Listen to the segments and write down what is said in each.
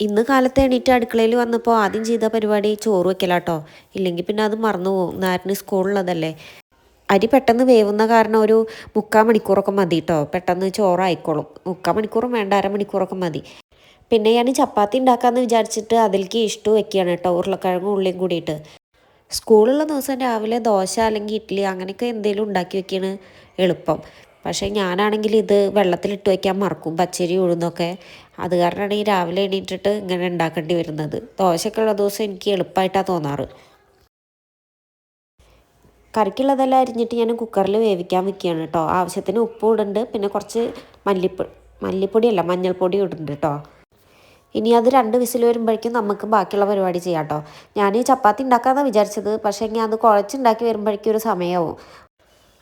ഇന്ന് കാലത്ത് എണീറ്റ് അടുക്കളയിൽ വന്നപ്പോൾ ആദ്യം ചെയ്ത പരിപാടി ചോറ് വെക്കലാട്ടോ. ഇല്ലെങ്കിൽ പിന്നെ അത് മറന്നു പോകും. നാരിന് സ്കൂളുള്ളതല്ലേ. അരി പെട്ടെന്ന് വേവുന്ന കാരണം ഒരു മുക്കാൽ മണിക്കൂറൊക്കെ മതി കേട്ടോ പെട്ടെന്ന് ചോറായിക്കോളും. മുക്കാൽ മണിക്കൂറും വേണ്ട അരമണിക്കൂറൊക്കെ മതി. പിന്നെ ഞാൻ ചപ്പാത്തി ഉണ്ടാക്കാമെന്ന് വിചാരിച്ചിട്ട് അതിലേക്ക് ഇഷ്ടു വെക്കുകയാണ് കേട്ടോ ഉരുളക്കിഴങ്ങും ഉള്ളിയും കൂടിയിട്ട്. സ്കൂളുള്ള ദിവസം രാവിലെ ദോശ അല്ലെങ്കിൽ ഇഡ്ഡലി അങ്ങനെയൊക്കെ എന്തെങ്കിലും ഉണ്ടാക്കി വെക്കുകയാണ് എളുപ്പം. പക്ഷേ ഞാനാണെങ്കിൽ ഇത് വെള്ളത്തിലിട്ട് വയ്ക്കാൻ മറക്കും പച്ചരി ഉഴുന്നൊക്കെ. അത് കാരണമാണ് ഈ രാവിലെ എണീറ്റിട്ട് ഇങ്ങനെ ഉണ്ടാക്കേണ്ടി വരുന്നത്. ദോശയൊക്കെ ഉള്ള ദിവസം എനിക്ക് എളുപ്പമായിട്ടാണ് തോന്നാറ്. കറിക്കുള്ളതെല്ലാം അരിഞ്ഞിട്ട് ഞാൻ കുക്കറിൽ വേവിക്കാൻ വെക്കുകയാണ് കേട്ടോ. ആവശ്യത്തിന് ഉപ്പ് ഇടുന്നുണ്ട് പിന്നെ കുറച്ച് മല്ലിപ്പൊടി മല്ലിപ്പൊടിയല്ല മഞ്ഞൾപ്പൊടി ഇടുന്നുണ്ട് കേട്ടോ. ഇനി അത് രണ്ട് വിസിൽ വരുമ്പോഴേക്കും നമുക്ക് ബാക്കിയുള്ള പരിപാടി ചെയ്യാം കേട്ടോ. ഞാൻ ഈ ചപ്പാത്തി ഉണ്ടാക്കാമെന്നാണ് വിചാരിച്ചത് പക്ഷേ ഞാൻ അത് കുഴച്ചുണ്ടാക്കി വരുമ്പോഴേക്കും ഒരു സമയമാവും.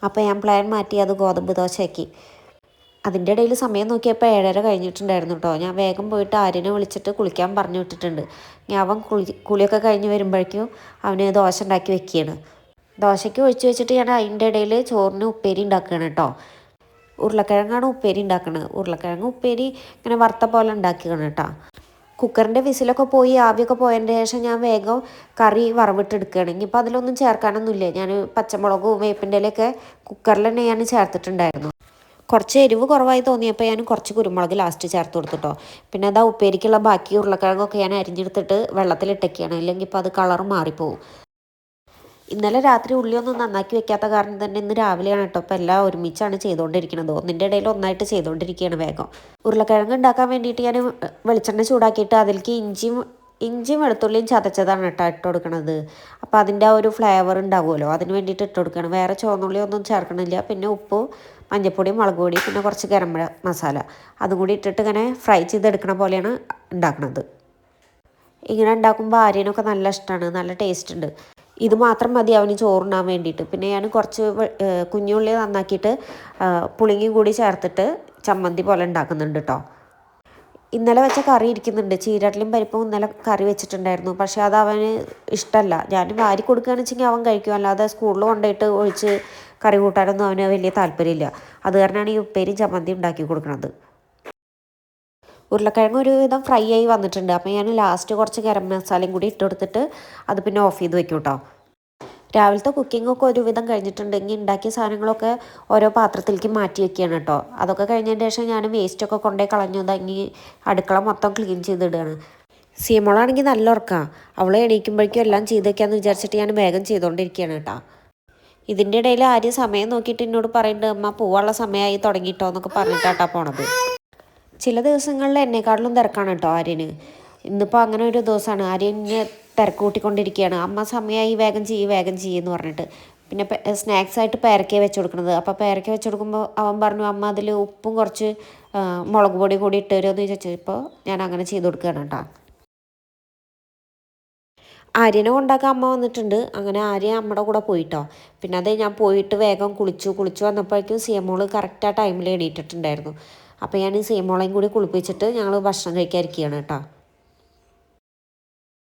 അപ്പോൾ ഞാൻ പ്ലാൻ മാറ്റി അത് ഗോതമ്പ് ദോശയാക്കി. അതിന്റെ ഇടയിൽ സമയം നോക്കിയപ്പോൾ ഏഴര കഴിഞ്ഞിട്ടുണ്ടായിരുന്നു കേട്ടോ. ഞാൻ വേഗം പോയിട്ട് ആര്യനെ വിളിച്ചിട്ട് കുളിക്കാൻ പറഞ്ഞു വിട്ടിട്ടുണ്ട്. ഞാൻ അവൻ കുളി കുളിയൊക്കെ കഴിഞ്ഞ് വരുമ്പോഴേക്കും അവന് ദോശ ഉണ്ടാക്കി വെക്കുകയാണ്. ദോശയ്ക്ക് ഒഴിച്ച് വെച്ചിട്ട് ഞാൻ അതിന്റെ ഇടയിൽ ചോറിന് ഉപ്പേരി ഉണ്ടാക്കുകയാണ് കേട്ടോ. ഉരുളക്കിഴങ്ങാണ് ഉപ്പേരി ഉണ്ടാക്കുന്നത് ഉരുളക്കിഴങ്ങ് ഉപ്പേരി ഇങ്ങനെ വറുത്ത പോലെ ഉണ്ടാക്കിയാണ് കേട്ടോ. കുക്കറിന്റെ വിസിലൊക്കെ പോയി ആവിയൊക്കെ പോയതിന്റെ ശേഷം ഞാൻ വേഗം കറി വറവിട്ടെടുക്കുകയാണ്. ഇനിയിപ്പോൾ അതിലൊന്നും ചേർക്കാനൊന്നുമില്ല. ഞാൻ പച്ചമുളകും വേപ്പിന്റെ ഇലയൊക്കെ കുക്കറിൽ തന്നെ ഞാൻ ചേർത്തിട്ടുണ്ടായിരുന്നു കുറച്ച് എരിവ് കുറവായി തോന്നിയപ്പോൾ ഞാൻ കുറച്ച് കുരുമുളക് ലാസ്റ്റ് ചേർത്ത് കൊടുത്തിട്ടോ. പിന്നെ അതാ ഉപ്പേരിക്കുള്ള ബാക്കി ഉരുളക്കിഴങ്ങൊക്കെ ഞാൻ അരിഞ്ഞെടുത്തിട്ട് വെള്ളത്തിലിട്ടൊക്കെയാണ് ഇല്ലെങ്കിൽ ഇപ്പോൾ അത് കളർ മാറിപ്പോവും. ഇന്നലെ രാത്രി ഉള്ളിയൊന്നും നന്നാക്കി വെക്കാത്ത കാരണം തന്നെ ഇന്ന് രാവിലെയാണ് കേട്ടോ. അപ്പോൾ എല്ലാം ഒരുമിച്ചാണ് ചെയ്തുകൊണ്ടിരിക്കുന്നത് ഒന്നിന്റെ ഇടയിൽ ഒന്നായിട്ട് ചെയ്തുകൊണ്ടിരിക്കുകയാണ് വേഗം. ഉരുളക്കിഴങ്ങ് ഉണ്ടാക്കാൻ വേണ്ടിയിട്ട് ഞാൻ വെളിച്ചെണ്ണ ചൂടാക്കിയിട്ട് അതിലേക്ക് ഇഞ്ചിയും ഇഞ്ചിയും വെളുത്തുള്ളിയും ചതച്ചതാണ് കേട്ടോ ഇട്ട് കൊടുക്കണത്. അപ്പോൾ അതിന്റെ ആ ഒരു ഫ്ലേവർ ഉണ്ടാവുമല്ലോ. അതിന് വേണ്ടിയിട്ട് ഇട്ട് കൊടുക്കണം. വേറെ ചുവന്നുള്ളിയൊന്നും ചേർക്കണില്ല. പിന്നെ ഉപ്പ് മഞ്ഞൾപ്പൊടി മുളക് പൊടി പിന്നെ കുറച്ച് ഗരം മസാല. അതും കൂടി ഇട്ടിട്ട് ഇങ്ങനെ ഫ്രൈ ചെയ്തെടുക്കണ പോലെയാണ് ഉണ്ടാക്കുന്നത് ഇങ്ങനെ ഉണ്ടാക്കുമ്പോൾ ആര്യനൊക്കെ നല്ല ഇഷ്ടമാണ് നല്ല ടേസ്റ്റ് ഉണ്ട്. ഇത് മാത്രം മതി അവന് ചോറുണ്ണാൻ വേണ്ടിയിട്ട്. പിന്നെ ഞാൻ കുറച്ച് കുഞ്ഞുള്ളി നന്നാക്കിയിട്ട് പുളിങ്ങി കൂടി ചേർത്തിട്ട് ചമ്മന്തി പോലെ ഉണ്ടാക്കുന്നുണ്ട് കേട്ടോ ഇന്നലെ വെച്ച കറി ഇരിക്കുന്നുണ്ട്. ചീരട്ടിലും പരിപ്പും ഇന്നലെ കറി വെച്ചിട്ടുണ്ടായിരുന്നു. പക്ഷേ അത് അവന് ഇഷ്ടമല്ല ഞാൻ വാരി കൊടുക്കുകയാണെന്ന് വെച്ചെങ്കിൽ അവൻ കഴിക്കും. അല്ലാതെ സ്കൂളിൽ കൊണ്ടുപോയിട്ട് ഒഴിച്ച് കറി കൂട്ടാനൊന്നും അവന് വലിയ താല്പര്യമില്ല. അത് കാരണമാണ് ഈ ഉപ്പേരി ചമ്മന്തി ഉണ്ടാക്കി കൊടുക്കുന്നത് ഉരുളക്കിഴങ്ങ് ഒരു വിധം ഫ്രൈ ആയി വന്നിട്ടുണ്ട്. അപ്പോൾ ഞാൻ ലാസ്റ്റ് കുറച്ച് ഗരം മസാലയും കൂടി ഇട്ട് കൊടുത്തിട്ട് അത് പിന്നെ ഓഫ് ചെയ്ത് വെക്കും കേട്ടോ രാവിലത്തെ കുക്കിങ്ങൊക്കെ ഒരുവിധം കഴിഞ്ഞിട്ടുണ്ടെങ്കിൽ ഉണ്ടാക്കിയ സാധനങ്ങളൊക്കെ ഓരോ പാത്രത്തിലേക്ക് മാറ്റി വെക്കുകയാണ് കേട്ടോ അതൊക്കെ കഴിഞ്ഞതിന് ശേഷം ഞാൻ വേസ്റ്റൊക്കെ കൊണ്ടേ കളഞ്ഞു. തങ്ങി അടുക്കള മൊത്തം ക്ലീൻ ചെയ്തിടുകയാണ്. സീമോളാണെങ്കിൽ നല്ല ഉറക്കാം. അവൾ എണീക്കുമ്പോഴേക്കും എല്ലാം ചെയ്ത് വെക്കാമെന്ന് വിചാരിച്ചിട്ട് ഞാൻ വേഗം ചെയ്തുകൊണ്ടിരിക്കുകയാണ് കേട്ടോ ഇതിന്റെ ഇടയിൽ ആര്യ സമയം നോക്കിയിട്ട് എന്നോട് പറയുന്നുണ്ട് അമ്മ പോവാനുള്ള സമയമായി തുടങ്ങിയിട്ടോ എന്നൊക്കെ പറഞ്ഞിട്ടാട്ടാ പോണത്. ചില ദിവസങ്ങളിൽ എന്നെക്കാട്ടിലും തിരക്കാണ് കേട്ടോ ആര്യന്. ഇന്നിപ്പോൾ അങ്ങനെ ഒരു ദിവസമാണ്. ആര്യനെ തിരക്ക് കൂട്ടിക്കൊണ്ടിരിക്കുകയാണ്. അമ്മ സമയമായി വേഗം ചെയ്യ് വേഗം ചെയ്യുമെന്ന് പറഞ്ഞിട്ട്. പിന്നെ സ്നാക്സ് ആയിട്ട് പേരക്ക വെച്ച് കൊടുക്കുന്നത്. അപ്പോൾ പേരക്ക വെച്ച് കൊടുക്കുമ്പോൾ അവൻ പറഞ്ഞു അമ്മ അതിൽ ഉപ്പും കുറച്ച് മുളക് പൊടിയും കൂടി ഇട്ട് തരുമെന്ന് ചോദിച്ചു. ഇപ്പോൾ ഞാൻ അങ്ങനെ ചെയ്ത് കൊടുക്കുകയാണ് കേട്ടോ. ആര്യനെ കൊണ്ടാക്കാൻ അമ്മ വന്നിട്ടുണ്ട്. അങ്ങനെ ആര്യ അമ്മയുടെ കൂടെ പോയിട്ടോ. പിന്നെ അത് ഞാൻ പോയിട്ട് വേഗം കുളിച്ചു. കുളിച്ചു വന്നപ്പോഴേക്കും സിയമോൾ കറക്റ്റ് ആ ടൈമിൽ എണീറ്റിട്ടുണ്ടായിരുന്നു. അപ്പോൾ ഞാൻ സീമോളയും കൂടി കുളിപ്പിച്ചിട്ട് ഞങ്ങൾ ഭക്ഷണം കഴിക്കാതിരിക്കുകയാണ് കേട്ടോ.